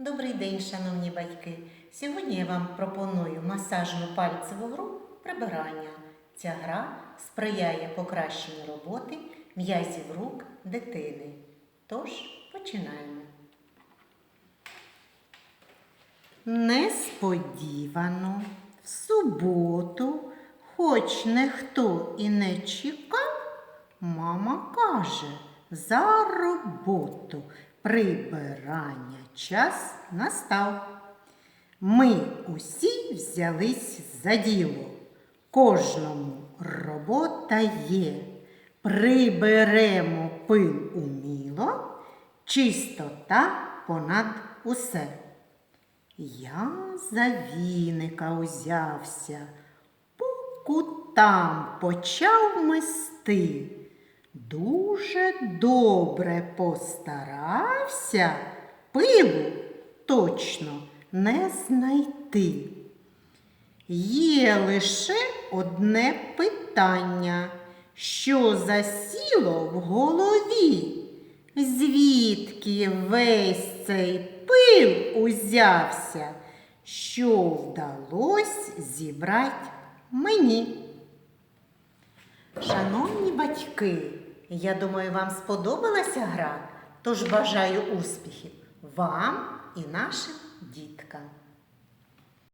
Добрий день, шановні батьки! Сьогодні я вам пропоную масажну пальцеву гру прибирання. Ця гра сприяє покращенню роботи м'язів рук дитини. Тож починаємо. Несподівано в суботу, хоч ніхто і не чекав, мама каже за роботу прибирання час настав. Ми усі взялись за діло. Кожному робота є. Приберемо пил уміло, чистота понад усе. Я за віника узявся, по кутам почав мести. Дуже добре постарався, пилу точно не знайти. Є лише одне питання, що засіло в голові. Звідки весь цей пил узявся, що вдалось зібрати мені? Шановні батьки, я думаю, вам сподобалася гра, тож бажаю успіхів вам і нашим діткам.